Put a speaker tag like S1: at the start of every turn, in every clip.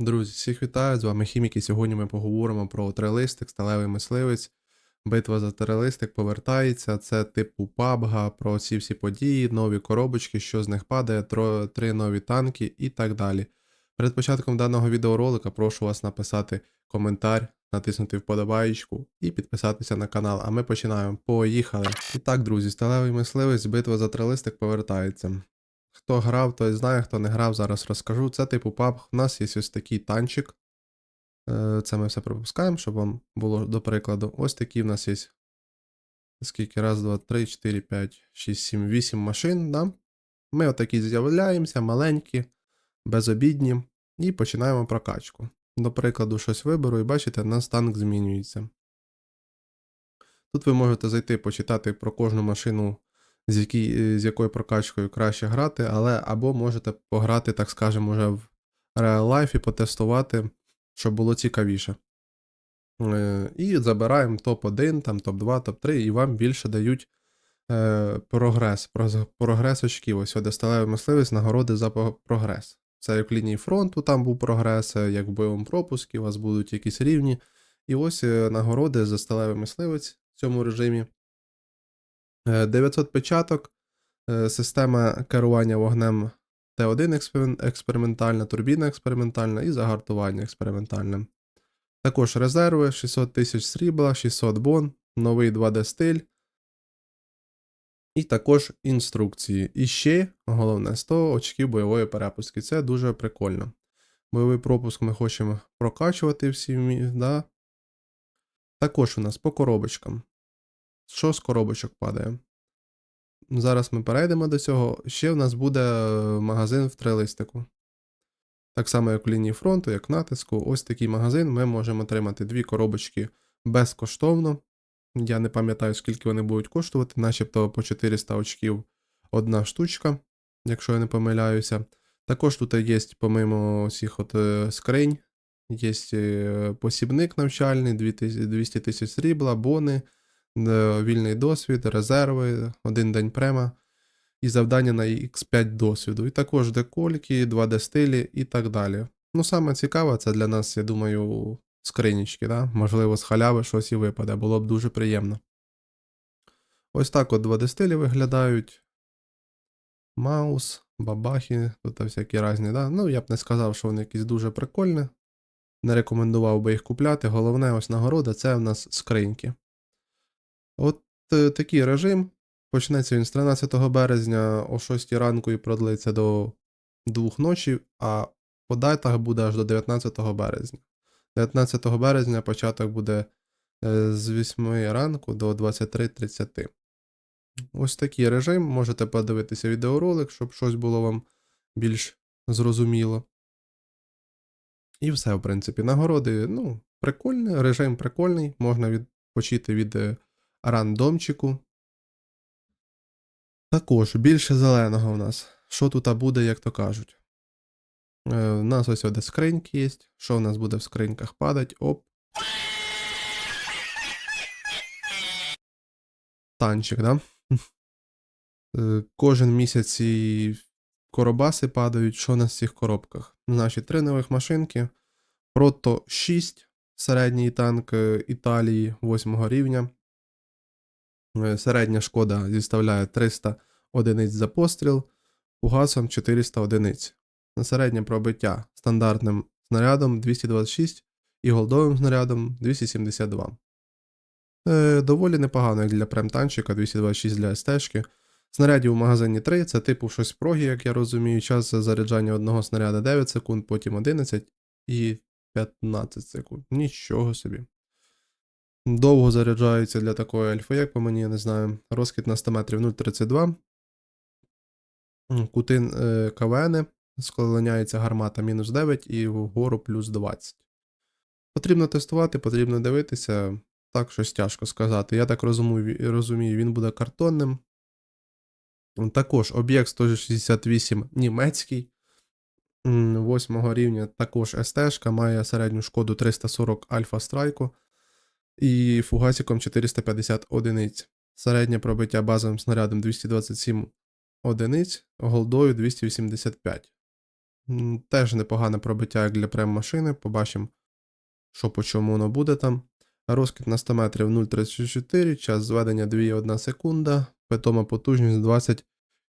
S1: Друзі, всіх вітаю! З вами Хімік, і сьогодні ми поговоримо про трилистик, сталевий мисливець. Битва за трилистик повертається. Це типу PUBG, про ці всі події, нові коробочки, що з них падає, три нові танки і так далі. Перед початком даного відеоролика прошу вас написати коментар, натиснути вподобаєчку і підписатися на канал. А ми починаємо. Поїхали! І так, друзі, сталевий мисливець, битва за трилистик повертається. Хто грав, той знає, хто не грав, зараз розкажу. Це типу PUBG. У нас є ось такий танчик. Е, Це ми все пропускаємо, щоб вам було до прикладу. Ось такі в нас є. Скільки? Раз, два, три, чотири, п'ять, шість, сім, вісім машин. Да? Ми отакі з'являємося, маленькі, безобідні, і починаємо прокачку. До прикладу, щось виберу, і бачите, у нас танк змінюється. Тут ви можете зайти почитати про кожну машину, з, якій, з якою прокачкою краще грати, але або можете пограти, так скажемо, вже в реал лайфі, потестувати, щоб було цікавіше. Е, І забираємо топ-1, там, топ-2, топ-3, і вам більше дають е, прогрес. Прогрес очків. Ось де сталевий мисливець, нагороди за прогрес. Це як лінії фронту там був прогрес, е, як в бойовому пропуску, у вас будуть якісь рівні. І ось е, нагороди за сталевий мисливець в цьому режимі. Е, 900 печаток, е, система керування вогнем Т1 експериментальна, турбіна експериментальна і загартування експериментальне. Також резерви 600 тисяч срібла, 600 бон, новий 2D стиль. І також інструкції. І ще, головне, 100 очків бойової перепустки. Це дуже прикольно. Бойовий пропуск ми хочемо прокачувати всі. Да? Також у нас по коробочкам. Що з коробочок падає? Зараз ми перейдемо до цього. Ще в нас буде е, магазин в трилистику. Так само, як в лінії фронту, як натиску. Ось такий магазин. Ми можемо отримати дві коробочки безкоштовно. Я не пам'ятаю, скільки вони будуть коштувати, начебто по 400 очків одна штучка, якщо я не помиляюся. Також тут є, помимо всіх от е, скринь, є е, посібник навчальний, 200 тисяч срібла, бони, вільний досвід, резерви, один день према і завдання на X5 досвіду. І також декольки, 2D стилі і так далі. Ну, саме цікаве, це для нас, я думаю, скринічки, да? можливо, з халяви щось і випаде, було б дуже приємно. Ось так от 2D стилі виглядають. Маус, бабахи, тут всякі різні, да? Ну, я б не сказав, що вони якісь дуже прикольні. Не рекомендував би їх купляти. Головне, ось нагорода це в нас скриньки. От е, такий режим. Почнеться він з 13 березня о 6 ранку і продлиться до 2 ночі, а по датах буде аж до 19 березня. 19 березня початок буде е, з 8 ранку до 23.30. Ось такий режим. Можете подивитися відеоролик, щоб щось було вам більш зрозуміло. І все, в принципі, нагороди, ну, прикольний, режим прикольний, можна відпочити від рандомчику. Також більше зеленого в нас. Що тут буде, як то кажуть. Е, у нас ось де скриньки є. Що в нас буде в скриньках падать? Оп. Танчик, да? Е, Кожен місяць і коробаси падають. Що у нас цих коробках? Наші три нових машинки. Прото 6, середній танк е, Італії 8 рівня. Е, Середня шкода зіставляє 300 одиниць за постріл, фугасом 400 одиниць. Середнє пробиття стандартним снарядом 226 і голдовим снарядом 272. Е, доволі непогано, як для прем-танчика 226 для СТ-шки. Снарядів у магазині 3, це типу щось прогі, як я розумію. Час заряджання одного снаряда 9 секунд, потім 11 і 15 секунд. Нічого собі. Довго заряджається для такої альфи, як по мені, я не знаю. Розкид на 100 метрів 0,32. М, Кути е, КВН, склоняється гармата мінус 9 і вгору плюс 20. Потрібно тестувати, потрібно дивитися. Так, щось тяжко сказати. Я так розумію він буде картонним. Також об'єкт 168 німецький. 8 рівня також СТ, має середню шкоду 340 альфа страйку і фугасиком 450 одиниць. Середнє пробиття базовим снарядом 227 одиниць, голдою 285. Теж непогане пробиття як для прем-машини. Побачимо, що по чому воно буде там. Розкид на 100 метрів 0,34, час зведення 2,1 секунда, питома потужність 20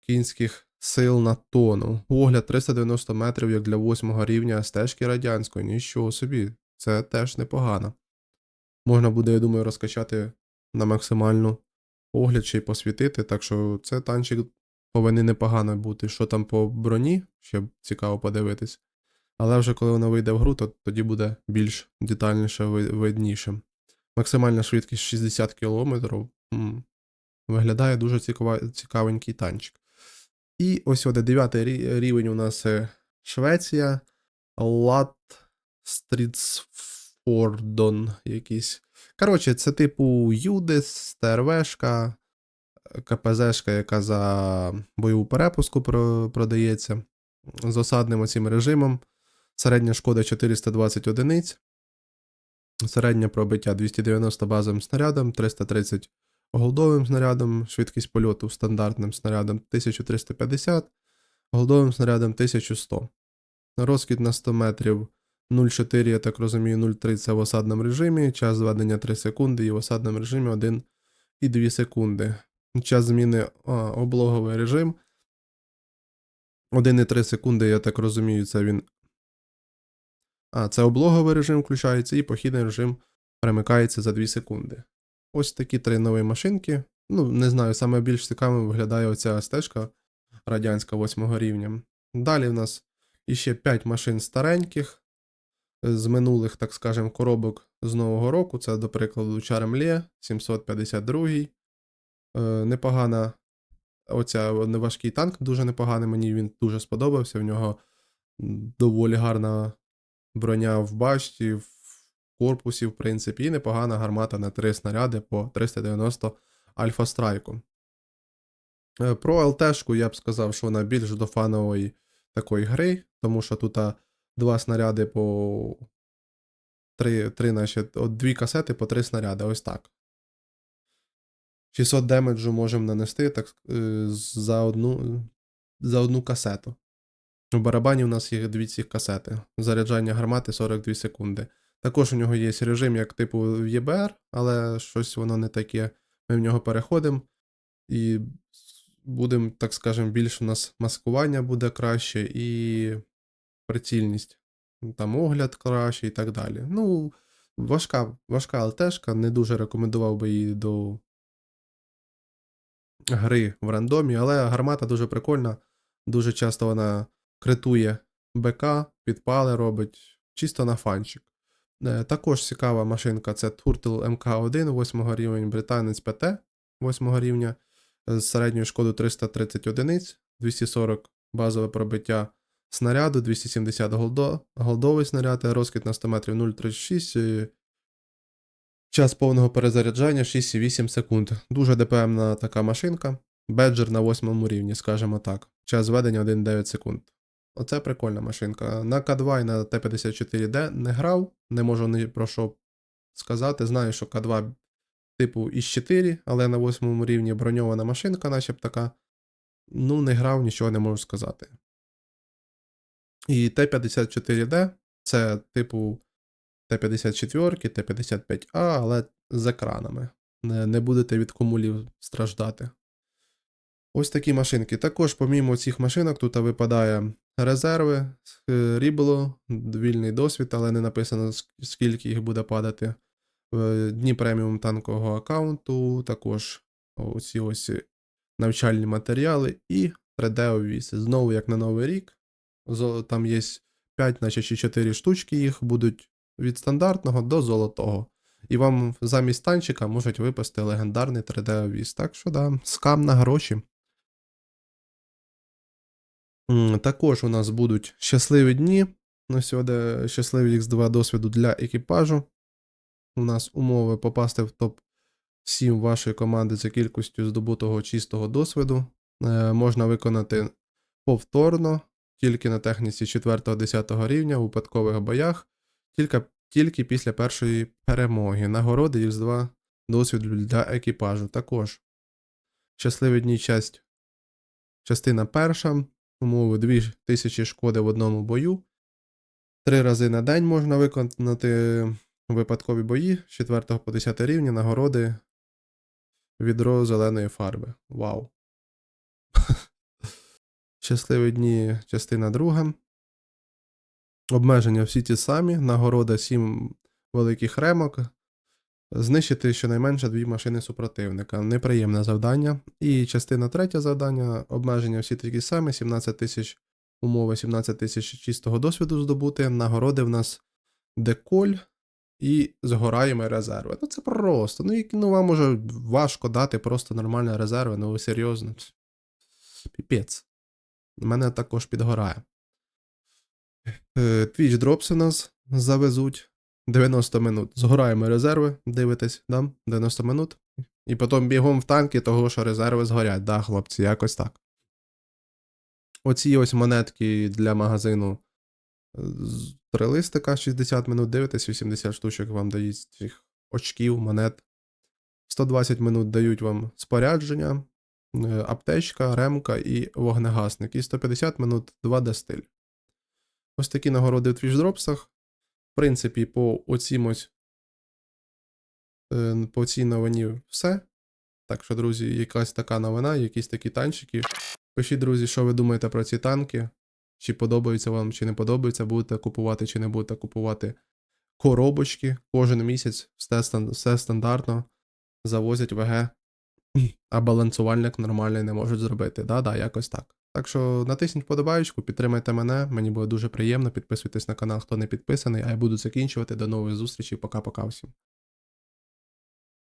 S1: кінських сил на тонну. Огляд 390 метрів, як для 8 рівня стежки радянської. Нічого собі, це теж непогано. Можна буде, я думаю, розкачати на максимальну огляд ще й посвітити, так що це танчик повинен непогано бути. Що там по броні, ще цікаво подивитись. Але вже коли воно вийде в гру, то тоді буде більш детальніше ви- видніше. Максимальна швидкість 60 км. Виглядає дуже цікавенький танчик. І ось оде дев'ятий рівень у нас е, Швеція. Лат Стрітсфордон якийсь. Коротше, це типу Юдис, ТРВшка, КПЗшка, яка за бойову перепуску про- продається з осадним оцим режимом. Середня шкода 420 одиниць. Середнє пробиття 290 базовим снарядом, 330 голдовим снарядом, швидкість польоту стандартним снарядом 1350, голдовим снарядом 1100. Розкид на 100 метрів 0,4, я так розумію, 0,3 це в осадному режимі, час зведення 3 секунди і в осадному режимі 1,2 секунди. Час зміни а, облоговий режим 1,3 секунди, я так розумію, це він. А, це облоговий режим включається, і похідний режим перемикається за 2 секунди. Ось такі три нові машинки. Ну, не знаю, саме більш цікавим виглядає оця стежка радянська 8 рівня. Далі в нас іще 5 машин стареньких з минулих, так скажемо, коробок з нового року. Це, до прикладу, Чаремлє 752. Е, непогана оця неважкий танк, дуже непоганий. Мені він дуже сподобався. В нього доволі гарна броня в башті, в корпусі, в принципі, і непогана гармата на 3 снаряди по 390 Альфа Страйку. Е, Про ЛТшку я б сказав, що вона більш до фанової такої гри, тому що тут два снаряди по. Три, три наші, от дві касети по три снаряди, ось так. 600 демеджу можемо нанести так, е, за, одну, за одну касету. У барабані у нас є дві ці касети. Заряджання гармати 42 секунди. Також у нього є режим, як типу в ЄБР, але щось воно не таке. Ми в нього переходимо і будемо, так скажемо, більш у нас маскування буде краще і прицільність. Там огляд краще і так далі. Ну, важка, важка ЛТшка, не дуже рекомендував би її до гри в рандомі, але гармата дуже прикольна. Дуже часто вона критує БК, підпали робить, чисто на фанчик. Е, Також цікава машинка це Turtle MK1 8 рівень, британець ПТ 8 рівня з середньою шкодою 330 одиниць, 240 базове пробиття снаряду, 270 голдо, голдовий снаряд, розкид на 100 метрів 0,36, е, час повного перезаряджання 6,8 секунд. Дуже ДПМна така машинка. Беджер на 8 рівні, скажімо так. Час зведення 1,9 секунд. Оце прикольна машинка. На К2 і на Т-54D не грав, не можу ні про що сказати. Знаю, що К2 типу із 4, але на 8 рівні броньована машинка, начеб така. Ну, не грав, нічого не можу сказати. І Т-54D це типу Т-54, Т-55А, але з екранами. Не, будете від кумулів страждати. Ось такі машинки. Також, помімо цих машинок, тут випадає резерви, е, рібло, вільний досвід, але не написано, скільки їх буде падати. Е, Дні преміум танкового аккаунту, також оці ось навчальні матеріали і 3D-обвіси. Знову, як на Новий рік, там є 5, наче чи 4 штучки, їх будуть від стандартного до золотого. І вам замість танчика можуть випасти легендарний 3D-обвіз. Так що да, скам на гроші. Також у нас будуть щасливі дні. На сьогодні щасливі X2 досвіду для екіпажу. У нас умови попасти в топ-7 вашої команди за кількістю здобутого чистого досвіду. Е, можна виконати повторно, тільки на техніці 4-10 рівня у випадкових боях, тільки, тільки після першої перемоги. Нагороди X2 досвіду для екіпажу. Також щасливі дні часть, частина перша. умови 2000 шкоди в одному бою. Три рази на день можна виконати випадкові бої з 4 по 10 рівні, нагороди, відро зеленої фарби. Вау. Щасливі дні, частина друга. Обмеження всі ті самі. Нагорода 7 великих ремок. Знищити щонайменше дві машини супротивника. Неприємне завдання. І частина третя завдання. Обмеження всі такі самі: 17 тисяч умови, 17 тисяч чистого досвіду здобути. Нагороди в нас деколь і згораємо резерви. Ну це просто. Ну, ну вам може важко дати просто нормальні резерви, ну ви серйозно. Піпець. Мене також підгорає. Е, Twitch Drops у нас завезуть 90 минут. Згораємо резерви, дивитесь, да? 90 минут. І потім бігом в танки, того, що резерви згорять, да, хлопці, якось так. Оці ось монетки для магазину е, три листика, 60 минут дивитесь, 80 штучок вам дають цих очків, монет. 120 минут дають вам спорядження, аптечка, ремка і вогнегасник. І 150 минут 2D стиль. Ось такі нагороди в Twitch В принципі, по оцім ось е, по цій новині все. Так що, друзі, якась така новина, якісь такі танчики. Пишіть, друзі, що ви думаєте про ці танки. Чи подобаються вам, чи не подобаються, будете купувати, чи не будете купувати коробочки кожен місяць, все стандартно. Завозять ВГ, а балансувальник нормальний не можуть зробити. Да-да, якось так. Так що натисніть вподобаючку, підтримайте мене, мені буде дуже приємно. Підписуйтесь на канал, хто не підписаний, а я буду закінчувати. До нових зустрічей. Пока-пока всім.